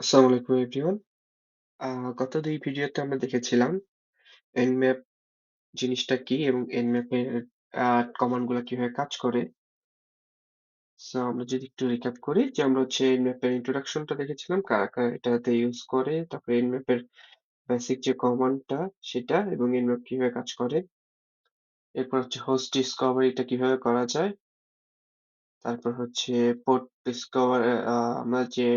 আসসালামু আলাইকুম এভরিওয়ান। গত ২ ভিডিওতে আমরা দেখেছিলাম Nmap জিনিসটা কি এবং Nmap এর আ কমান্ড কীভাবে কাজ করে। সো আমরা যদি একটু রিক্যাপ করি যে আমরা হচ্ছে Nmap এর ইন্ট্রোডাকশন টা দেখেছিলাম, কারা, এটাতে ইউজ করে, তারপরে Nmap এর বেসিক যে কমান্ডটা সেটা এবং Nmap কীভাবে কাজ করে। এরপর হচ্ছে হোস্ট ডিসকভারি টা কীভাবে করা যায়। তারপর হচ্ছে পোর্ট ডিসকভার আমরা যে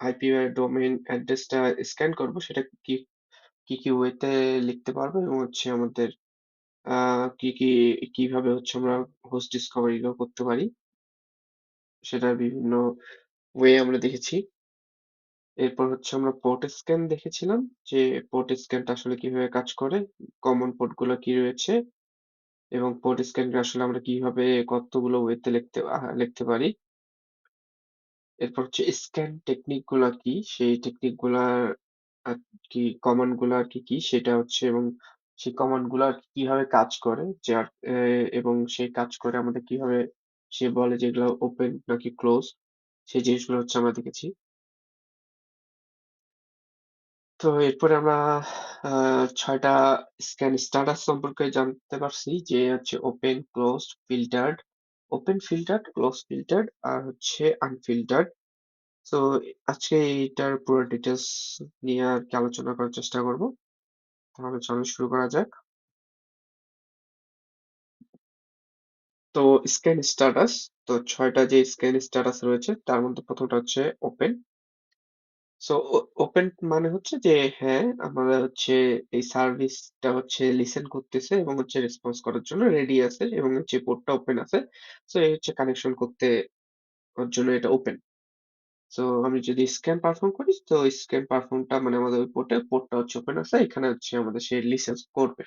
আইপি এর ডোমেইন অ্যাড্রেসটা স্ক্যান করব সেটা কি কি, কি ওয়েতে লিখতে পারব এবং হচ্ছে আমাদের কি, কি কীভাবে হচ্ছে আমরা হোস্ট ডিসকভারি করতে পারি। সেটার বিভিন্ন ওয়ে আমরা দেখেছি। এরপর হচ্ছে আমরা পোর্ট স্ক্যান দেখেছিলাম যে পোর্ট স্ক্যানটা আসলে কীভাবে কাজ করে, কমন পোর্টগুলো কি রয়েছে এবং পোর্ট স্ক্যানটা আসলে আমরা কীভাবে কতগুলো ওয়েতে লিখতে লিখতে পারি। এরপর হচ্ছে স্ক্যান টেকনিকগুলা কি, সেই টেকনিকগুলার আরকি কমান্ডগুলা আরকি কি সেটা হচ্ছে এবং সেই কমান্ডগুলা কীভাবে কাজ করে? যার এবং সেই কাজ করে আমাদের কীভাবে সে বলে যে এগুলা ওপেন নাকি ক্লোজ সেই জিনিসগুলো হচ্ছে আমরা দেখেছি। তো এরপরে আমরা আ ৬ টা স্ক্যান স্ট্যাটাস সম্পর্কে জানতে পারছি যে হচ্ছে open, closed, filtered, open filtered, close filtered আর হচ্ছে আনফিল্টার্ড। তো আজকে এইটার পুরো ডিটেলস নিয়ে আর কি আলোচনা করার চেষ্টা করব। তাহলে চলো শুরু করা যাক। তো স্ক্যান স্ট্যাটাস তো ছয়টা যে স্ক্যান স্ট্যাটাস রয়েছে তার মধ্যে প্রথমটা হচ্ছে ওপেন। সো ওপেন মানে হচ্ছে যে হ্যাঁ, আমরা হচ্ছে এই সার্ভিসটা হচ্ছে লিসেন করতেছে এবং হচ্ছে রেসপন্স করার জন্য রেডি আছে এবং হচ্ছে পোর্টটা ওপেন আছে। সো এই হচ্ছে কানেকশন করতে ওর জন্য এটা ওপেন। সো আমি যদি স্ক্যান পারফর্ম করি তো স্ক্যান পারফর্মটা মানে আমাদের ওই পোর্টে পোর্টটা হচ্ছে ওপেন আছে। এখানে হচ্ছে আমাদের সে লিসেন করবে।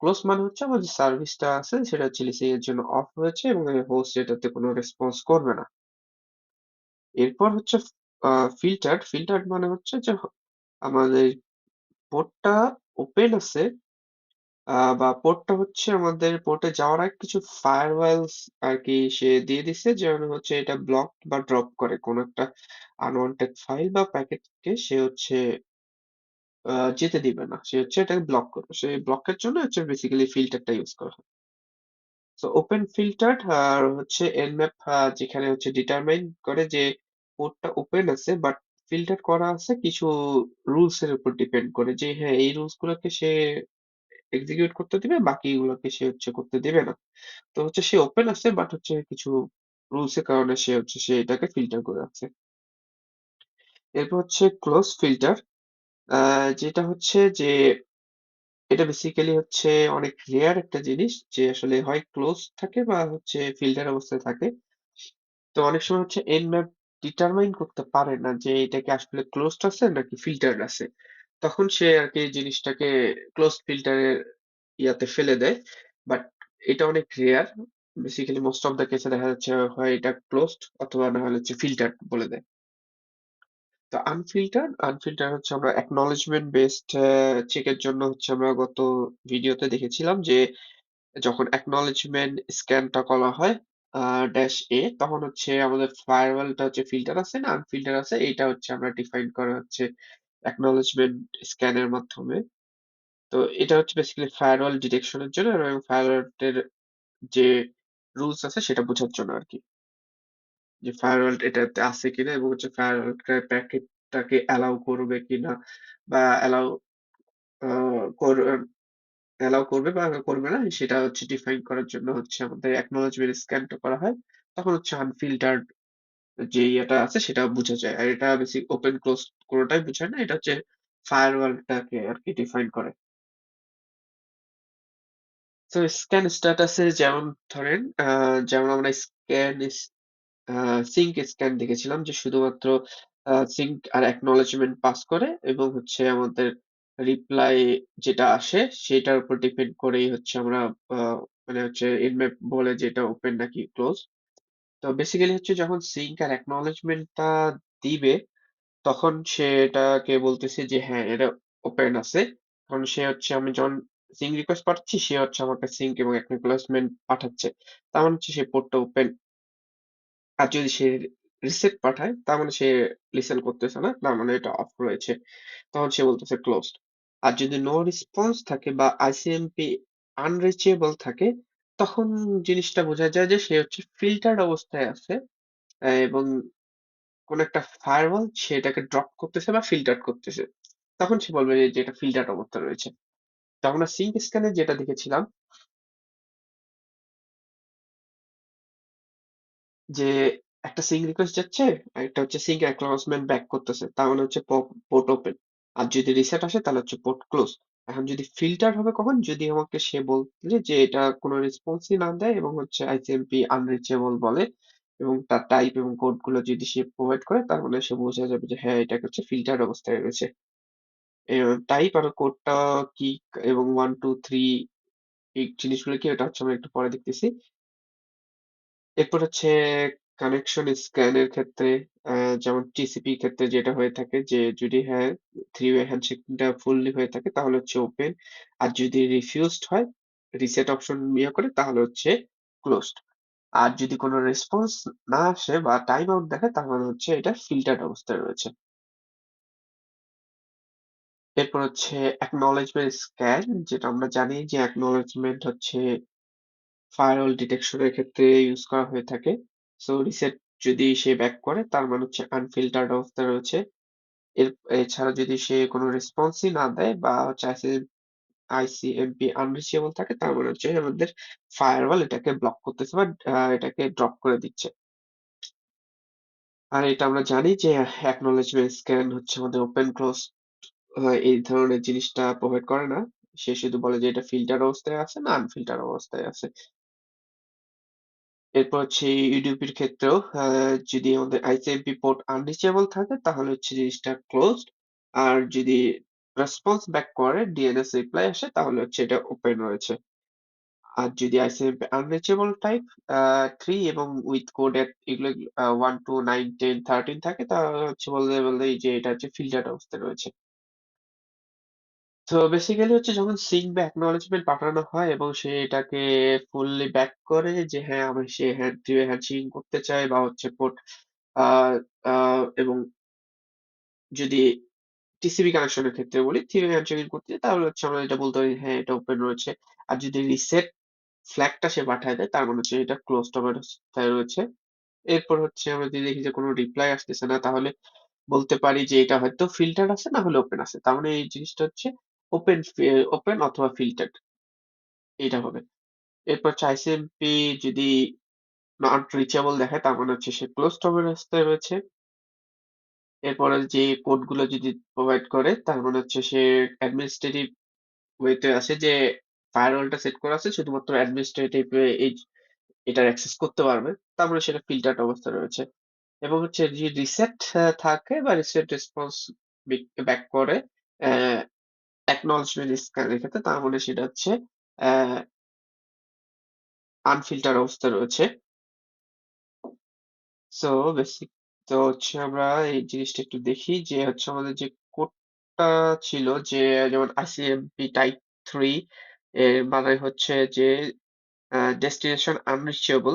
ক্লোজ মানে হচ্ছে আমার যে সার্ভিসটা আছে সেটা হচ্ছে লিসেন এর জন্য অফ রয়েছে এবং হোস্ট এটাতে কোনো রেসপন্স করবে না। এরপর হচ্ছে আ ফিল্টার্ড, ফিল্টার্ড মানে হচ্ছে যে আমাদের পোর্টটা ওপেন আছে বা পোর্টটা হচ্ছে আমাদের পোর্টে যাওয়ার আগে কিছু ফায়ারওয়ালস আরকি সে দিয়ে দিছে যেন হচ্ছে এটা ব্লক বা ড্রপ করে। কোন একটা আনওয়ান্টেড ফাইল বা প্যাকেটকে সে হচ্ছে যেতে দিবে না। সে হচ্ছে এটাকে ব্লক করবে। সেই ব্লকের জন্য হচ্ছে বেসিক্যালি ফিল্টারটা ইউজ করা হয়। সো ওপেন ফিল্টার্ড আর হচ্ছে nmap যেখানে হচ্ছে ডিটারমাইন করে যে পোর্টটা ওপেন আছে বাট ফিল্টার করা আছে কিছু রুলস এর উপর ডিপেন্ড করে যে হ্যাঁ, এই রুলস গুলোকে সে এক্সিকিউট করতে দিবে, বাকিগুলোকে সে হচ্ছে করতে দিবে না। তো হচ্ছে সে ওপেন আছে বাট হচ্ছে কিছু রুলস এর কারণে সে হচ্ছে সে এটাকে ফিল্টার করে রাখছে। এরপর হচ্ছে ক্লোজ ফিল্টার যেটা হচ্ছে যে এটা বেসিক্যালি হচ্ছে অনেক রেয়ার একটা জিনিস যে আসলে হয় ক্লোজ থাকে বা হচ্ছে ফিল্টার অবস্থায় থাকে। তো অনেক সময় হচ্ছে nmap ডিটারমাইন করতে পারে না যে এটা কি আসলে ক্লোজড আছে নাকি ফিল্টার্ড আছে। তখন সে আর আরকি জিনিসটাকে ক্লোজড ফিল্টারের ইয়াতে ফেলে দেয়। বাট এটা অনেক rare. Basically most of the কেসে দেখা যাচ্ছে হয় এটা ক্লোজড অথবা না হলে হচ্ছে ফিল্টার্ড বলে দেয়। তো আনফিল্টার্ড, আনফিল্টার্ড হচ্ছে আমরা অ্যাকনলেজমেন্ট বেসড অ্যা চেকের জন্য হচ্ছে আমরা গত ভিডিওতে দেখেছিলাম যে যখন অ্যাকনলেজমেন্ট স্ক্যানটা করা হয় ড্যাশ এ তখন হচ্ছে আমাদের ফায়ারওয়ালটা হচ্ছে ফিল্টার আছে না আনফিল্টার আছে এটা হচ্ছে আমরা ডিফাইন করা হচ্ছে অ্যাকনলেজমেন্ট স্ক্যানের মাধ্যমে। তো এটা হচ্ছে বেসিক্যালি ফায়ারওয়াল ডিটেকশন এর জন্য এবং ফায়ারওয়ালের যে রুলস আছে সেটা বোঝার জন্য আর কি যে ফায়ারওয়াল এটাতে আছে কিনা এবং হচ্ছে ফায়ারওয়ালটা প্যাকেটটাকে অ্যালাউ করবে কিনা বা অ্যালাউ অ্যালাউ করবে বা করবে না, সেটা হচ্ছে ডিফাইন করার জন্য হচ্ছে আমাদের অ্যাকনলেজমেন্ট স্ক্যানটা করা হয়। তখন হচ্ছে আনফিল্টার্ড যে ইয়েটা আছে সেটা বুঝা যায়। আর এটা বেসিক ওপেন ক্লোজ কোনোটাই বুঝায় না। এটা হচ্ছে ফায়ারওয়ালটাকে আরকি ডিফাইন করে। তো স্ক্যান স্ট্যাটাসে যেমন ধরেন যেমন আমরা স্ক্যান সিঙ্ক স্ক্যান দেখেছিলাম যে শুধুমাত্র সিঙ্ক আর অ্যাকনলেজমেন্ট পাস করে এবং হচ্ছে আমাদের রিপ্লাই যেটা আসে সেটার উপর ডিপেন্ড করেই হচ্ছে আমরা আ মানে হচ্ছে nmap বলে যে এটা ওপেন নাকি ক্লোজ। তো বেসিক্যালি হচ্ছে যখন সিঙ্ক আর অ্যাকনলেজমেন্টটা দিবে তখন সে এটাকে বলতেছে যে হ্যাঁ, এটা ওপেন আছে। কারণ সে হচ্ছে আমি যখন সিঙ্ক রিকোয়েস্ট পাঠাচ্ছি সে হচ্ছে আমাকে সিঙ্ক এবং অ্যাকনলেজমেন্ট পাঠাচ্ছে। তার মানে হচ্ছে সেই পোর্টটা ওপেন। আর যদি সে রিসেট পাঠায় তার মানে সে লিসেন করতেছে না, তার মানে এটা অফ রয়েছে। তখন সে বলতেছে ক্লোজড। আর যদি নো রেসপন্স থাকে বা আইসিএমপি আনরিচেবল থাকে, তখন জিনিসটা বোঝা যায় যে সে হচ্ছে ফিল্টার্ড অবস্থায় আছে এবং কোন একটা ফায়ারওয়াল সে এটাকে ড্রপ করতেছে বা ফিল্টার করতেছে। তখন সে বলবে যে এটা ফিল্টার্ড অবস্থায় রয়েছে। তো আমরা সিঙ্ক স্ক্যানে যেটা দেখেছিলাম যে একটা সিঙ্ক রিকোয়েস্ট যাচ্ছে, আর একটা হচ্ছে সিঙ্ক অ্যাকনলেজমেন্ট ব্যাক করতেছে। তার মানে হচ্ছে পোর্ট ওপেন। আর যদি রিসেট আসে তাহলে হচ্ছে পোর্ট ক্লোজ। এখন যদি ফিল্টার হবে কখন? যদি আমাকে সে বলে যে এটা কোনো রেসপন্সই না দেয় এবং হচ্ছে আইসিএমপি আনরিচেবল বলে এবং তার টাইপ এবং কোডগুলো যদি সে প্রোভাইড করে তার মানে সে বোঝা যাবে যে হ্যাঁ, এটা হচ্ছে ফিল্টার অবস্থায় রয়েছে। টাইপ আর কোডটা কি এবং 1, 2, 3 এই জিনিসগুলো কি এটা হচ্ছে আমরা একটু পরে দেখতেছি। এরপর হচ্ছে কানেকশন স্ক্যান এর ক্ষেত্রে আ যেমন টিসিপি ক্ষেত্রে যেটা হয়ে থাকে যে যদি হ্যাঁ, থ্রি ওয়ে হ্যান্ডশেকিংটা ফুললি হয়ে থাকে তাহলে হচ্ছে ওপেন। আর যদি রিফিউজড হয়, রিসেট অপশন ইয়ে করে তাহলে হচ্ছে ক্লোজড। আর যদি কোনো রেসপন্স না আসে বা টাইম আউট তার মানে হচ্ছে এটা ফিল্টার্ড অবস্থায় রয়েছে। এরপর হচ্ছে অ্যাকনলেজমেন্ট স্ক্যান যেটা আমরা জানি যে অ্যাকনলেজমেন্ট হচ্ছে ফায়ারওয়াল ডিটেকশন এর ক্ষেত্রে ইউজ করা হয়ে থাকে। সো রিসেট যদি সে ব্যাক করে, তার মানে হচ্ছে আনফিল্টার্ড অবস্থায় রয়েছে। এর, এছাড়া যদি সে কোনো রেসপন্সই না দেয় বা হচ্ছে আইসি আইসিএমপি আনরিচেবল থাকে, তার মানে হচ্ছে আমাদের ফায়ারওয়াল এটাকে ব্লক করতেছে বা এটাকে ড্রপ করে দিচ্ছে। আর এটা আমরা জানি যে অ্যাকনলেজমেন্ট স্ক্যান হচ্ছে আমাদের ওপেন ক্লোজ এই ধরনের জিনিসটা প্রোভাইড করে না। সে শুধু বলে যে এটা ফিল্টার অবস্থায় আছে না আনফিল্টার অবস্থায় আছে। এরপর হচ্ছে ইউডিপির ক্ষেত্রেও যদি আমাদের আইসিএমপি পোর্ট আনরিচেবল থাকে, তাহলে হচ্ছে জিনিসটা ক্লোজড। আর যদি রেসপন্স ব্যাক করে ডিএনএস রিপ্লাই আসে, তাহলে হচ্ছে এটা ওপেন রয়েছে। আর যদি আইসিএমপি আনরিচেবল টাইপ 3 এবং উইথ কোড এগুলো 1 2 9 10 13 থাকে, তাহলে হচ্ছে বলতে এই যে এটা হচ্ছে ফিল্টার্ড অবস্থায় রয়েছে। তো বেসিক্যালি হচ্ছে যখন সিঙ্ক বা অ্যাকনলেজমেন্ট পাঠানো হয় এবং সে এটাকে ফুললি ব্যাক করে যে হ্যাঁ, আমি সে হ্যান্ড দিয়ে হ্যান্ডশেকিং করতে চায় বা হচ্ছে পোর্ট এবং যদি টিসিপি কানেকশন এর ক্ষেত্রে বলি, থ্রি ওয়ে হ্যান্ডশেকিং করতে চাই তাহলে হচ্ছে আমরা এটা বলতে পারি হ্যাঁ, এটা ওপেন রয়েছে। আর যদি রিসেট ফ্ল্যাগটা সে পাঠায় দেয় তার মানে হচ্ছে এটা ক্লোজড অবস্থায় রয়েছে। এরপর হচ্ছে আমরা যদি দেখি যে কোনো রিপ্লাই আসতেছে না তাহলে বলতে পারি যে এটা হয়তো ফিল্টার আছে না হলে ওপেন আছে। তার মানে এই জিনিসটা হচ্ছে ওপেন ওপেন অথবা ফিল্টার্ড এইটা হবে। এরপর হচ্ছে আইসিএমপি যদি নট রিচেবল দেখায় তার মানে হচ্ছে সে ক্লোজ ক্লোজড অবস্থায় রয়েছে। এরপরে যে কোডগুলো যদি প্রোভাইড করে, তার মানে হচ্ছে সে অ্যাডমিনিস্ট্রেটিভ ওয়েতে আছে যে ফায়ারওয়ালটা সেট করা আছে, শুধুমাত্র অ্যাডমিনিস্ট্রেটিভ এই এটার অ্যাক্সেস করতে পারবে। তার মানে সেটা ফিল্টার্ড অবস্থায় রয়েছে। এবং হচ্ছে যে রিসেট থাকে বা রিসেট রেসপন্স ব্যাক করে অ্যাকনলেজমেন্ট স্ক্যান এর ক্ষেত্রে তার মানে সেটা হচ্ছে আনফিল্টার অবস্থায় রয়েছে। সো বেসিক তো হচ্ছে আমরা এই জিনিসটা একটু দেখি যে হচ্ছে আমাদের যে কোডটা ছিল যে যেমন ICMP টাইপ 3 এর মানে হচ্ছে যে ডেস্টিনেশন আনরিচেবল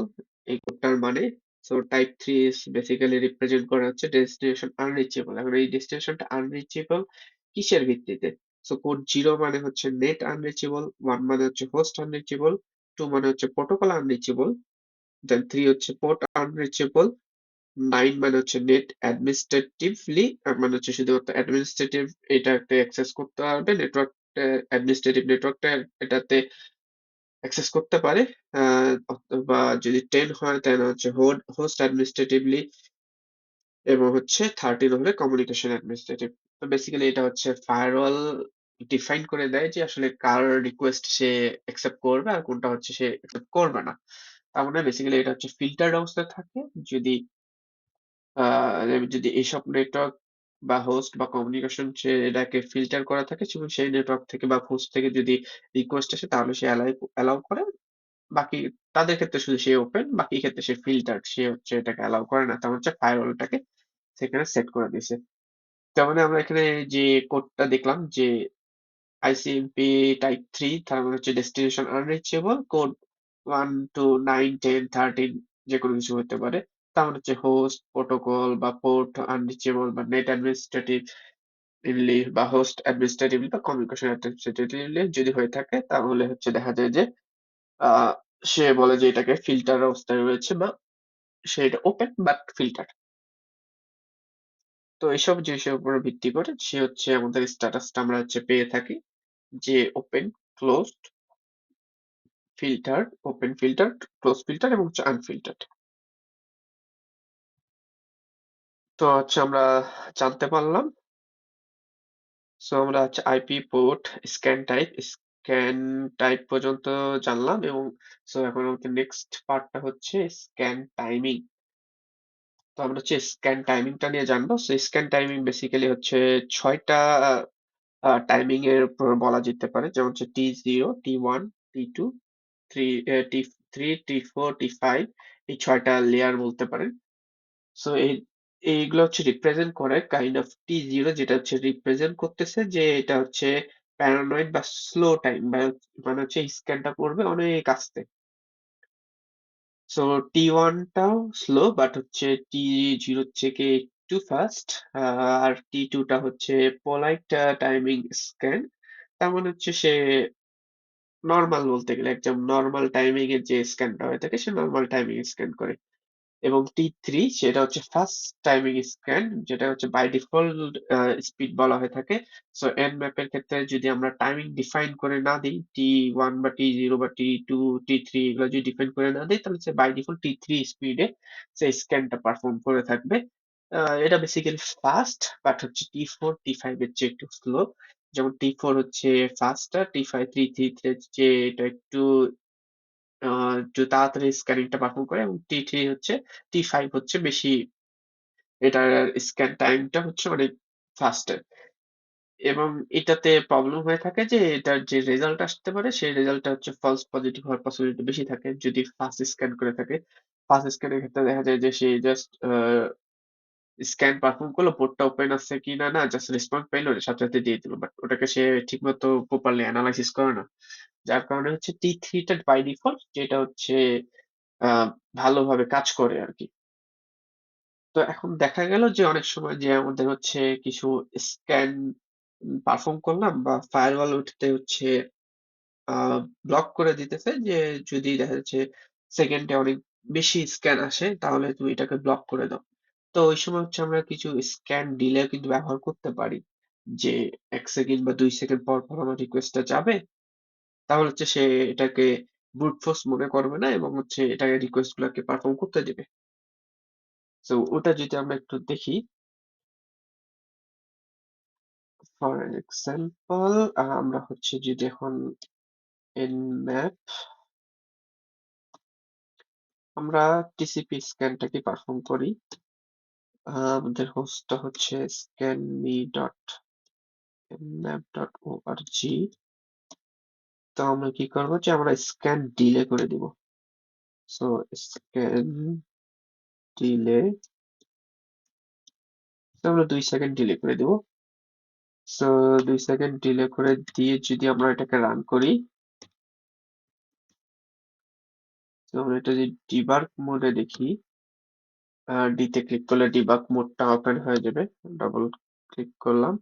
এই কোডটার মানে। So type 3 is basically represent করা হচ্ছে ডেস্টিনেশন আনরিচেবল। এখন এই ডেস্টিনেশনটা আনরিচেবল কিসের ভিত্তিতে? সো কোড 0 মানে হচ্ছে নেট আনরিচেবল, 1 মানে হচ্ছে হোস্ট আনরিচেবল, 2 মানে হচ্ছে প্রোটোকল আনরিচেবল, দেন 3 হচ্ছে পোর্ট আনরিচেবল 9 মানে হচ্ছে নেট অ্যাডমিনিস্ট্রেটিভলি মানে হচ্ছে শুধুমাত্র অ্যাডমিনিস্ট্রেটিভ এটাতে অ্যাক্সেস করতে পারবে। নেটওয়ার্ক অ্যাডমিনিস্ট্রেটিভ নেটওয়ার্কটা এটাতে অ্যাক্সেস করতে পারে। অথবা যদি 10 হয় তাহলে হচ্ছে হোস্ট অ্যাডমিনিস্ট্রেটিভলি এবং হচ্ছে 13 হলে কমিউনিকেশন অ্যাডমিনিস্ট্রেটিভ। তো বেসিক্যালি এটা হচ্ছে ফায়ারওয়াল ডিফাইন করে দেয় যে আসলে কার রিকোয়েস্ট সে অ্যাকসেপ্ট করবে আর কোনটা হচ্ছে সে অ্যাকসেপ্ট করবে না। তার মানে বেসিক্যালি এটা হচ্ছে ফিল্টার্ড অবস্থায় থাকে। যদি আ যদি এইসব নেটওয়ার্ক বা হোস্ট বা কমিউনিকেশন সে এটাকে ফিল্টার করা থাকে এবং সেই নেটওয়ার্ক থেকে বা হোস্ট থেকে যদি রিকোয়েস্ট আসে তাহলে সে এলাই অ্যালাউ করে। বাকি তাদের ক্ষেত্রে শুধু সে ওপেন, বাকি ক্ষেত্রে সে ফিল্টার্ড। সে হচ্ছে এটাকে অ্যালাউ করে না। তেমন হচ্ছে ফায়ারওয়ালটাকে সেখানে সেট করে দিছে। তার মানে আমরা এখানে যে কোডটা দেখলাম যে ICMP টাইপ 3 তার মানে হচ্ছে ডেস্টিনেশন আনরিচেবল কোড 1 to 9, 10, 13 যেকোনো কিছু হতে পারে। তার মানে হচ্ছে হোস্ট, প্রোটোকল বা পোর্ট আনরিচেবল বা নেট অ্যাডমিনিস্ট্রেটিভলি বা হোস্ট অ্যাডমিনিস্ট্রেটিভলি বা কমিউনিকেশন অ্যাডমিনিস্ট্রেটিভলি যদি হয়ে থাকে তাহলে হচ্ছে দেখা যায় যে সে বলে যে এটাকে ফিল্টার অবস্থায় রয়েছে বা সে এটা ওপেন বাট ফিল্টার। তো এইসব জিনিসের উপর ভিত্তি করে সে হচ্ছে আমাদের স্ট্যাটাসটা আমরা হচ্ছে পেয়ে থাকি যে open, closed, filter open filter close filter এবং হচ্ছে আনফিল্টার্ড। তো হচ্ছে আমরা জানতে পারলাম। সো আমরা হচ্ছে IP port, scan type, scan type পর্যন্ত জানলাম এবং সো এখন আমাদের নেক্সট পার্টটা হচ্ছে স্ক্যান টাইমিং। তো আমরা হচ্ছে স্ক্যান টাইমিংটা নিয়ে জানব। সো স্ক্যান টাইমিং বেসিক্যালি হচ্ছে ৬ টা আ টাইমিং এর উপর বলা যেতে পারে। যেমন হচ্ছে T0, T1, T2, থ্রি এ T3, T4, T5 এই ৬ টা লেয়ার বলতে পারেন। সো এই এইগুলো হচ্ছে রিপ্রেজেন্ট করে কাইন্ড অফ T0 যেটা হচ্ছে রিপ্রেজেন্ট করতেছে যে এটা হচ্ছে প্যারানয়েড বা স্লো টাইম বা মানে হচ্ছে স্ক্যানটা করবে অনেক আস্তে। সো T1 টাও স্লো বাট হচ্ছে টি T0 থেকে একটু ফাস্ট। আর T2 টা হচ্ছে পোলাইট টাইমিং স্ক্যান। তার মানে হচ্ছে সে নর্মাল বলতে গেলে, একদম নর্মাল টাইমিং এর যে স্ক্যানটা হয়ে থাকে, সে নর্মাল টাইমিং স্ক্যান করে। এবং টি থ্রি সেটা হচ্ছে ফার্স্ট টাইমিং স্ক্যান যেটা হচ্ছে বাই ডিফল্ট স্পিড বলা হয়ে থাকে। সো Nmap এর ক্ষেত্রে যদি আমরা টাইমিং ডিফাইন করে না দেই T1 বা টি জিরো বা T2, T3 এগুলো যদি ডিফাইন করে না দেই তাহলে হচ্ছে বাই ডিফল্ট টি থ্রি স্পিডে সে স্ক্যানটা পারফর্ম করে থাকবে। এটা বেসিক্যালি ফাস্ট বাট হচ্ছে T4, T5 এর চেয়ে একটু স্লো। যেমন টি ফোর হচ্ছে ফাস্টার, T5, T3 এর চেয়ে এটা একটু আ একটু তাড়াতাড়ি স্ক্যানিংটা পারফর্ম করে এবং T3 হচ্ছে T5 হচ্ছে বেশি এটার স্ক্যান টাইমটা হচ্ছে অনেক ফাস্টার এবং এটাতে প্রবলেম হয়ে থাকে যে এটার যে রেজাল্ট আসতে পারে সেই রেজাল্টটা হচ্ছে ফলস পজিটিভ হওয়ার পসিবিলিটি বেশি থাকে যদি ফাস্ট স্ক্যান করে থাকে। ফাস্ট স্ক্যানের ক্ষেত্রে দেখা যায় যে সে জাস্ট আ স্ক্যান পারফর্ম করল, পোর্টটা ওপেন আছে কিনা না না জাস্ট রেসপন্স পাইলো সাথে, সাথে দিয়ে দিল। বাট ওটাকে সে ঠিকমতো প্রপারলি এনালাইসিস করে না। যার কারণে হচ্ছে T3 টা বাই ডিফল্ট যেটা হচ্ছে ভালোভাবে কাজ করে আর কি তো এখন দেখা গেল যে অনেক সময় যে আমাদের হচ্ছে কিছু স্ক্যান পারফর্ম করলাম বা ফায়ারওয়াল ওটাতে হচ্ছে ব্লক করে দিতেছে যে যদি দেখা যাচ্ছে সেকেন্ডে অনেক বেশি স্ক্যান আসে তাহলে তুমি এটাকে ব্লক করে দাও। তো ওই সময় হচ্ছে আমরা কিছু স্ক্যান ডিলে কিন্তু ব্যবহার করতে পারি। যে এক সেকেন্ড বা দুই সেকেন্ড পর, পর আমার রিকোয়েস্টটা যাবে। তাহলে হচ্ছে সে এটাকে ব্রুট ফোর্স মনে করবে না এবং হচ্ছে এটাকে রিকোয়েস্ট গুলাকে পারফর্ম করতে দিবে। সো ওটা যদি আমরা একটু দেখি ফর এক্সাম্পল আমরা হচ্ছে যদি এখন এন ম্যাপ আমরা টিসিপি স্ক্যানটাকে পারফর্ম করি। আমাদের হোস্টটা হচ্ছে scanme.nmap.org তো আমরা কি করব যে আমরা স্ক্যান ডিলে করে দিব। সো স্ক্যান ডিলে আমরা দুই সেকেন্ড ডিলে করে দিব। সো দুই সেকেন্ড ডিলে করে দিয়ে যদি আমরা এটাকে রান করি তো আমরা এটা যদি ডিবাগ মোডে দেখি আ ডি তে ক্লিক করলে ডিবাগ মোডটা ওপেন হয়ে যাবে। ডাবল ক্লিক করলাম।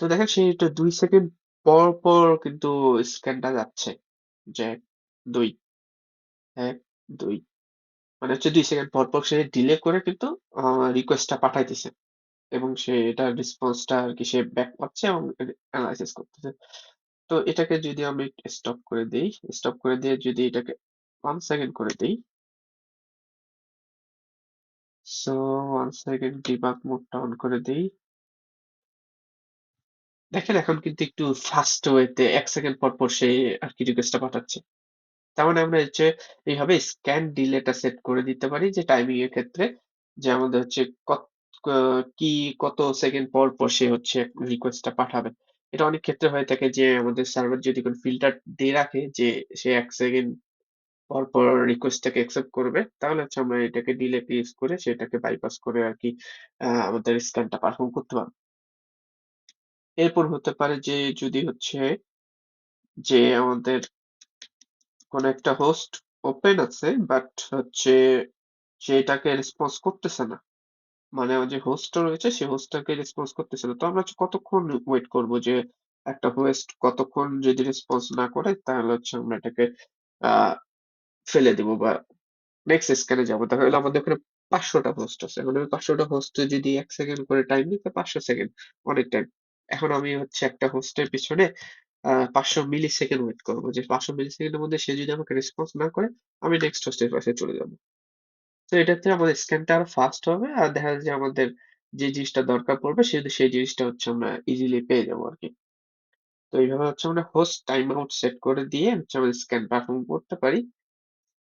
তো দেখেন সে এটা ২ সেকেন্ড পর, পর কিন্তু স্ক্যানটা যাচ্ছে। যে ১, ২, ১, ২ মানে হচ্ছে ২ সেকেন্ড পর, পর সে ডিলে করে কিন্তু রিকোয়েস্টটা পাঠাইতেছে। এবং সে এটার রেসপন্সটা আর কি সে ব্যাক পাচ্ছে এবং এ এনালাইসিস করতেছে। তো এটাকে যদি আমি স্টপ করে দেই, স্টপ করে দিয়ে যদি এটাকে ওয়ান সেকেন্ড করে দেই সো ওয়ান সেকেন্ড ডিবাগ মোডটা অন করে দেই। দেখেন এখন কিন্তু একটু ফাস্ট ওয়েতে ১ সেকেন্ড পর, পর সে আর আরকি রিকোয়েস্টটা পাঠাচ্ছে। তার মানে আমরা হচ্ছে এইভাবে স্ক্যান ডিলেটা সেট করে দিতে পারি যে টাইমিং এর ক্ষেত্রে যে আমাদের হচ্ছে কত ক কি কত সেকেন্ড পর, পর সে হচ্ছে রিকোয়েস্টটা পাঠাবে। এটা অনেক ক্ষেত্রে হয়ে থাকে যে আমাদের সার্ভার যদি কোন ফিল্টার দিয়ে রাখে যে সে ১ সেকেন্ড পর, পর রিকোয়েস্টটাকে অ্যাকসেপ্ট করবে। তাহলে হচ্ছে আমরা এটাকে ডিলে ইউজ করে সেটাকে বাইপাস করে আরকি আ আমাদের স্ক্যানটা পারফর্ম করতে পারব। এরপর হতে পারে যে যদি হচ্ছে যে আমাদের কোন একটা হোস্ট ওপেন আছে বাট হচ্ছে সে এটাকে রেসপন্স করতেছে না। মানে যে হোস্টটা রয়েছে সেই হোস্টটাকে রেসপন্স করতেছে না। তো আমরা কতক্ষণ ওয়েট করব যে একটা হোস্ট কতক্ষণ যদি রেসপন্স না করে তাহলে হচ্ছে আমরা এটাকে ফেলে দিব বা নেক্সট স্ক্যান যাব। তাহলে আমাদের ওখানে পাঁচশোটা হোস্ট আছে। এখন ওই ৫০০ হোস্টে যদি এক সেকেন্ড করে টাইম দিই তো ৫০০ সেকেন্ড অনেক টাইম। এখন আমি হচ্ছে একটা হোস্টের পিছনে আ ৫০০ মিলি সেকেন্ড ওয়েট করব যে ৫০০ মিলি সেকেন্ডের মধ্যে সে যদি আমাকে রেসপন্স না করে আমি নেক্সট হোস্টের পাশে চলে যাব। তো এটাতে আমাদের স্ক্যানটা আরও ফাস্ট হবে। আর দেখা যাচ্ছে আমাদের যে জিনিসটা দরকার পড়বে সে সেই জিনিসটা হচ্ছে আমরা ইজিলি পেয়ে যাব আর কি তো এইভাবে হচ্ছে আমরা হোস্ট টাইম আউট সেট করে দিয়ে হচ্ছে আমরা স্ক্যান পারফর্ম করতে পারি।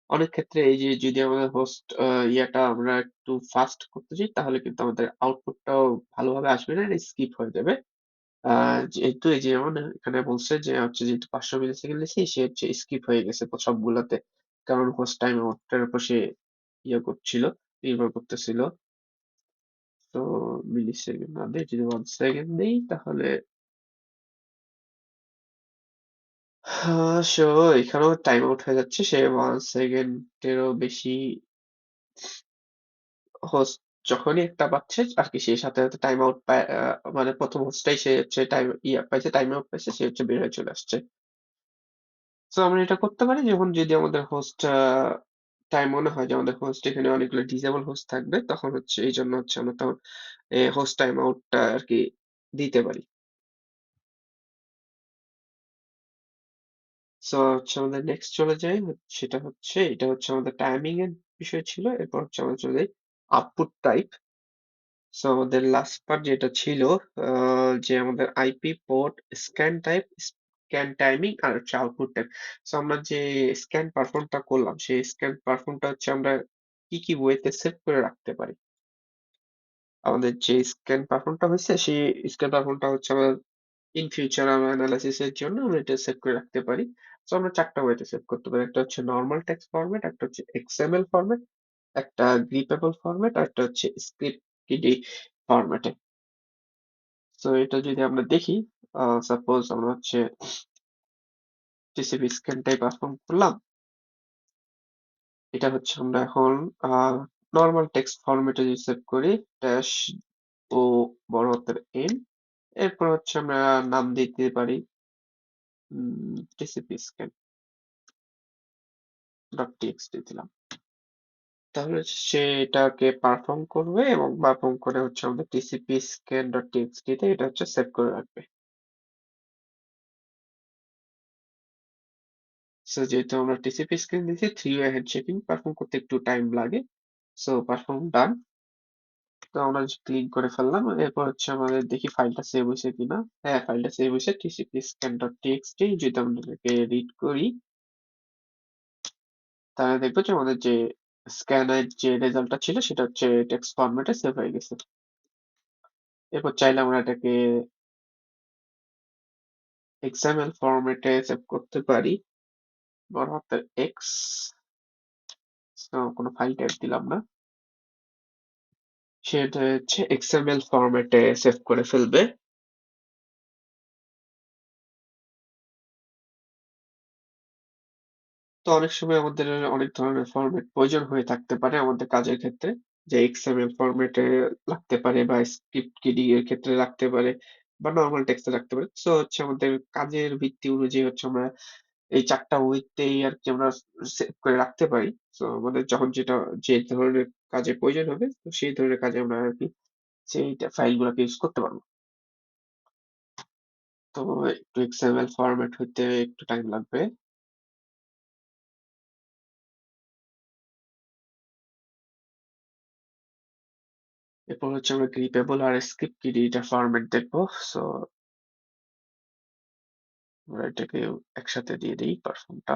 অনেক ক্ষেত্রে এই যে যদি আমাদের হোস্ট ইয়াটা আমরা একটু ফাস্ট করতে চাই তাহলে কিন্তু আমাদের আউটপুটটাও ভালোভাবে আসবে না, স্কিপ হয়ে যাবে। আ যেহেতু এই যে যেমন এখানে বলছে যে হচ্ছে যেহেতু ৫০০ মিলিসেকেন্ড লিখছি সে হচ্ছে স্কিপ হয়ে গেছে সবগুলাতে। কারণ হোস্ট টাইম আউটটার উপর সে ইয়ে করছিল, নির্ভর করতেছিল। তো মিলিসেকেন্ড না দিয়ে যদি 1 সেকেন্ড দেই তাহলে আ সো এখানেও টাইম আউট হয়ে যাচ্ছে। সে 1 সেকেন্ডেরও বেশি হোস্ট যখনই একটা পাচ্ছে আরকি সে সাথে, সাথে টাইম আউট পায় আ মানে ১ম হোস্টটাই সে হচ্ছে টাইম ইয়া পাইছে, টাইম আউট পাইছে সে হচ্ছে বের হয়ে চলে আসছে। সো আমরা এটা করতে পারি যখন যদি আমাদের হোস্ট আ টাইম মনে হয় যে আমাদের হোস্ট এখানে অনেকগুলো ডিসেবল হোস্ট থাকবে তখন হচ্ছে এইজন্য হচ্ছে আমরা তখন হোস্ট টাইম আউটটা আরকি দিতে পারি। সো হচ্ছে আমাদের নেক্সট চলে যাই। সেটা হচ্ছে এটা হচ্ছে আমাদের টাইমিং এর বিষয় ছিল। এরপর হচ্ছে আমরা চলে যাই আউটপুট টাইপ। সো আমাদের লাস্ট পার্ট যেটা ছিল যে আমাদের IP port, scan type, scan timing আর হচ্ছে আউটপুট টাইপ। সো আমরা যে স্ক্যান পারফর্মটা করলাম, সেই স্ক্যান পারফর্মটা হচ্ছে আমরা কি, কি ওয়েতে সেভ করে রাখতে পারি। আমাদের যে স্ক্যান পারফর্ম টা হইছে, সেই স্ক্যান পারফর্মটা হচ্ছে আমরা ইন ফিউচার আমরা এনালাইসিস এর জন্য আমরা এটা সেভ করে রাখতে পারি। সো আমরা চারটা ওয়েতে সেভ করতে পারি। একটা হচ্ছে নরমাল টেক্সট ফরম্যাট একটা হচ্ছে এক্সএমএল ফরমেট, একটা গ্রিপেবল ফরমেট, আরেকটা হচ্ছে স্ক্রিপ্টকিডি ফরম্যাটে। সো এটা যদি আমরা দেখি, সাপোজ আমরা হচ্ছে টিসিপি স্ক্যান টাইপ পারফর্ম করলাম। এটা হচ্ছে আমরা এখন নরমাল টেক্সট ফরম্যাটে যদি সেভ করি, ড্যাশ ও বড় হাতের এন। এরপর হচ্ছে আমরা নাম দিতে পারি টিসিপি স্ক্যান ডট টিএক্সটি দিলাম। তাহলে সে এটাকে পারফর্ম করবে এবং পারফর্ম করে হচ্ছে আমাদের টিএক্সটি তে এটা হচ্ছে সেভ করে রাখবে। সো যেহেতু আমরা টিসিপি স্ক্যান দিয়েছি, থ্রি ওয়ে হ্যান্ডশেকিং পারফর্ম করতে একটু টাইম লাগে। So perform done. তো আমরা ক্লিক করে ফেললাম। এরপর হচ্ছে আমাদের দেখি ফাইলটা সেভ হইছে কিনা। হ্যাঁ, ফাইলটা সেভ হইছে টিসিপি স্ক্যান ডট টিএক্সটি যদি আমরা রিড করি তাহলে দেখব যে আমাদের যে স্ক্যানের যে রেজাল্টটা ছিল সেটা হচ্ছে টেক্সট ফরম্যাটে সেভ হয়ে গেছে। এরপর চাইলে আমরা এটাকে এক্সএমএল ফরম্যাটে সেভ করতে পারি। বড় হাতের এক্স কোনো ফাইল টাইপ দিলাম না। সেটা হচ্ছে এক্সএমএল ফরম্যাটে সেভ করে ফেলবে। তো অনেক সময় আমাদের অনেক ধরনের ফরম্যাট প্রয়োজন হয়ে থাকতে পারে আমাদের কাজের ক্ষেত্রে। যে এক্সএমএল ফরম্যাটে লাগতে পারে বা স্ক্রিপ্ট কিডিং এর ক্ষেত্রে লাগতে পারে বা নরমাল টেক্সটে লাগতে পারে। সো হচ্ছে আমাদের কাজের ভিত্তি অনুযায়ী হচ্ছে আমরা এই ৪ টা ওয়েতেই আরকি আমরা সেভ করে রাখতে পারি। সো আমাদের যখন যেটা, যে ধরনের কাজে প্রয়োজন হবে, তো সেই ধরনের কাজে আমরা আর আরকি সেইটা ফাইলগুলাকে ইউজ করতে পারব। তো একটু এক্সএমএল ফরম্যাট হইতে একটু টাইম লাগবে। এরপর হচ্ছে আমরা গ্রিপেবল আর স্ক্রিপ্ট কিডি এটা ফরম্যাট দেখব। সো আমরা এটাকে একসাথে দিয়ে দেই পারফর্মটা।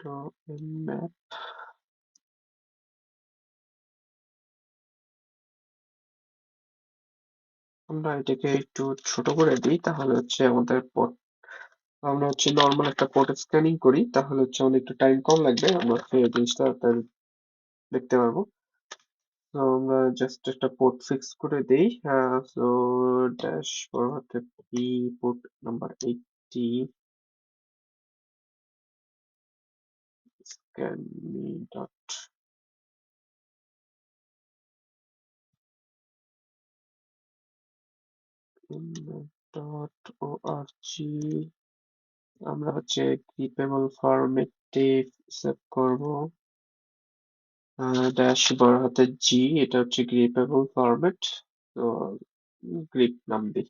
তো ম্যাপ আমরা এটাকে একটু ছোট করে দিই, তাহলে হচ্ছে আমাদের পোর্ট আমরা হচ্ছে নরমাল একটা পোর্ট স্ক্যানিং করি, তাহলে হচ্ছে আমাদের একটু টাইম কম লাগবে। আমরা হচ্ছে এই জিনিসটা দেখতে পারব তো আমরা জাস্ট একটা পোর্ট ফিক্স করে দেই সো ড্যাশ বড় P port number eighty me dot dot org আমরা হচ্ছে কিপেবল ফরম্যাটে সেভ করব। ড্যাশ বড় হাতের জি এটা হচ্ছে গ্রিপেবল ফরম্যাট তো গ্রিপ নাম দিই।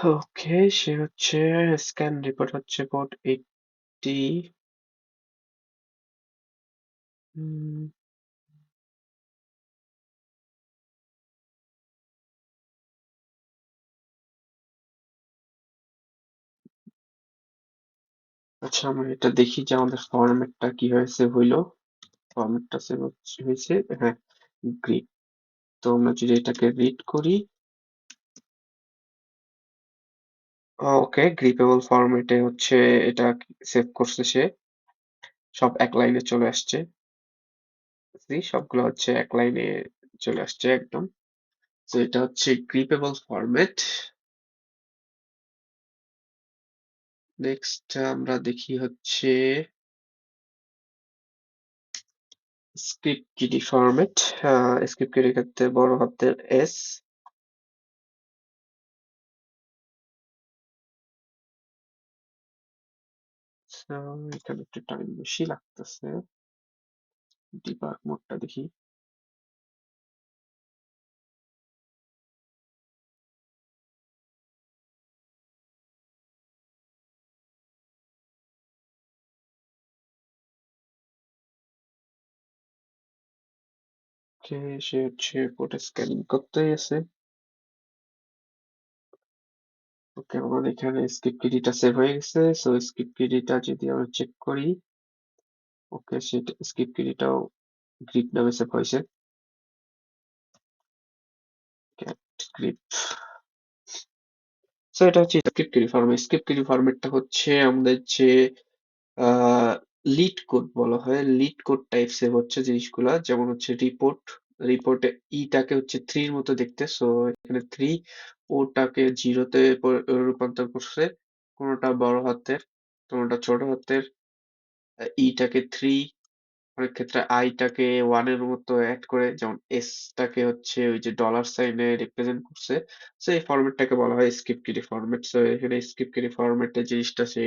ওকে, সে হচ্ছে স্ক্যান রিপোর্ট হচ্ছে পোর্ট এইটটি। আচ্ছা আমরা এটা দেখি যে আমাদের ফরম্যাটটা কি হয়েছে, হইল। ফরম্যাটটা সেভ হয়েছে হ্যাঁ গ্রিপ তো আমরা যদি এটাকে রিড করি ওকে গ্রিপেবল ফরম্যাটে হচ্ছে এটা সেভ করছে সে। সব এক লাইনে চলে আসছে। সবগুলো হচ্ছে এক লাইনে চলে আসছে একদম। তো এটা হচ্ছে গ্রিপেবল ফরম্যাট নেক্সট আমরা দেখি হচ্ছে script kiddie format script kiddie ক্ষেত্রে বড় হাতের এস এখানে একটু টাইম বেশি লাগতেছে। ডিবাগ মোডটা দেখি। সে হচ্ছে পোর্টে স্ক্যানিং করতেই আছে। ওকে, আমাদের এখানে স্ক্রিপ্ট কিডিটা সেভ হয়ে গেছে সো স্ক্রিপ্ট কিডিটা যদি আমরা চেক করি, ওকে, সেটা স্ক্রিপ্ট কিডিটাও গ্রিপ নামে সেভ হয়েছে। সো এটা হচ্ছে script kiddie format script kiddie ফরম্যাটটা হচ্ছে আমাদের যে লিড কোড বলা হয় লিড কোড টাইপ সেভ হচ্ছে জিনিসগুলা, যেমন হচ্ছে রিপোর্ট রিপোর্টে ইটাকে হচ্ছে থ্রির মতো দেখতে সো এখানে থ্রি ওটাকে জিরোতে রূপান্তর করছে কোনোটা বড় হাতের, কোনোটা ছোট হাতের। ইটাকে থ্রি অনেক ক্ষেত্রে আইটাকে ওয়ানের মতো অ্যাড করে, যেমন এস টাকে হচ্ছে ওই যে ডলার সাইনে রিপ্রেজেন্ট করছে। সো এই ফরম্যাটটাকে বলা হয় স্ক্রিপ্ট কিডি ফরম্যাট সো এখানে স্ক্রিপ্ট কিডি ফরম্যাটের জিনিসটা সে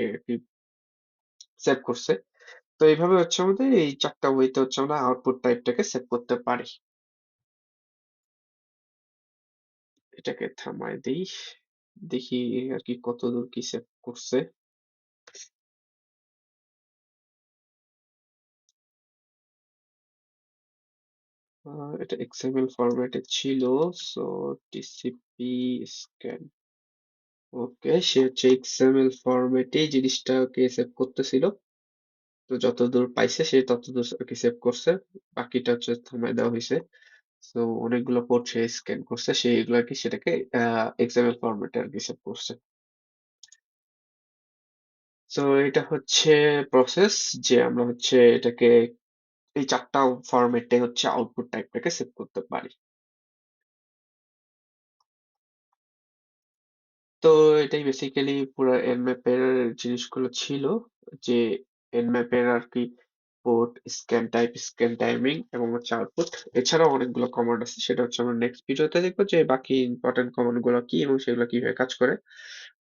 সেভ করছে। তো, এইভাবে হচ্ছে আমাদের এই চারটা ওয়েতে হচ্ছে আমরা আউটপুট টাইপটাকে সেভ করতে পারি। এটাকে থামায় দিই। দেখি আর কি কতদূর কি সেভ করছে। এটা এক্সএমএল ফরম্যাটে ছিল সো টিসিপি স্ক্যান ওকে সে হচ্ছে এক্সএমএল ফরম্যাটে জিনিসটাকে সেভ করতেছিল। তো যতদূর পাইছে সে ততদূর কি সেভ করছে। বাকিটা হচ্ছে থামায় দেওয়া হয়েছে তো অনেকগুলো পোর্ট সে স্ক্যান করছে, সে এগুলো আর কি সেটাকে এক্সএমএল ফরম্যাটে আর কি সেভ করছে। তো এটা হচ্ছে প্রসেস যে আমরা হচ্ছে এটাকে, এই চারটা ফরম্যাটে হচ্ছে আউটপুট টাইপটাকে সেভ করতে পারি। তো, এটাই বেসিক্যালি পুরো এনম্যাপের জিনিসগুলো ছিল যে এনম্যাপের আর কি port scan type scan timing এবং হচ্ছে আউটপুট এছাড়াও অনেকগুলো কমান্ড আছে, সেটা হচ্ছে আমরা নেক্সট ভিডিওতে দেখব যে বাকি ইম্পর্টেন্ট কমান্ডগুলো কি এবং সেগুলো কীভাবে কাজ করে।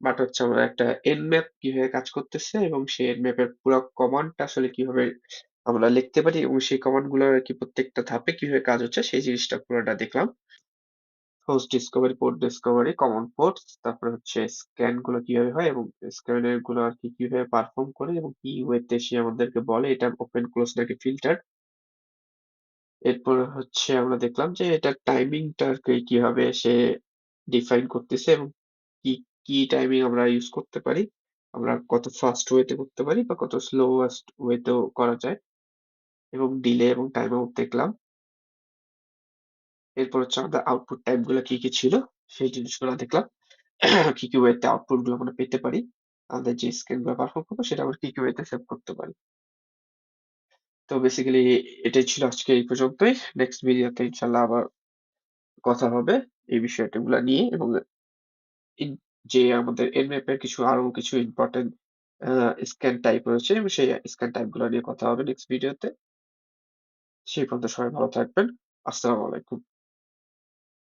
বাট হচ্ছে আমরা একটা এনম্যাপ কীভাবে কাজ করতেছে এবং সেই এনম্যাপের পুরো কমান্ডটা আসলে কীভাবে আমরা লিখতে পারি এবং সেই কমান্ডগুলো আর কি প্রত্যেকটা ধাপে কীভাবে কাজ হচ্ছে, সেই জিনিসটা পুরোটা দেখলাম। Host discovery port discovery common ports তারপরে হচ্ছে স্ক্যানগুলো কীভাবে হয় এবং স্ক্যানেরগুলো আর কি কীভাবে পারফর্ম করে এবং কি ওয়েতে সে আমাদেরকে বলে এটা ওপেন ক্লোজ নাকি ফিল্টার এরপর হচ্ছে আমরা দেখলাম যে এটা টাইমিংটা কীভাবে সে ডিফাইন করতেছে এবং কি কি টাইমিং আমরা ইউজ করতে পারি, আমরা কত ফাস্ট ওয়েতে করতে পারি বা কত স্লোয়েস্ট ওয়েতেও করা যায় এবং ডিলে এবং টাইম আউট দেখলাম। এরপর হচ্ছে আমাদের আউটপুট টাইপগুলা কি, কি ছিল সেই জিনিসগুলা দেখলাম। কি, কি ওয়েতে আউটপুটগুলো আমরা পেতে পারি। আমাদের যে স্ক্রিনগুলা পারফর্ম করবে সেটা আমরা কি, কি ওয়েতে সেভ করতে পারি। তো বেসিক্যালি এটাই ছিল আজকে এই পর্যন্তই। নেক্সট ভিডিওতে ইনশাল্লাহ আবার কথা হবে এই বিষয়গুলা নিয়ে এবং যে আমাদের এর কিছু আরও কিছু ইম্পোর্টেন্ট স্ক্যান টাইপ রয়েছে সেই স্ক্যান টাইপগুলা নিয়ে কথা হবে নেক্সট ভিডিওতে। সেই পর্যন্ত সবাই ভালো থাকবেন। আসসালামু আলাইকুম।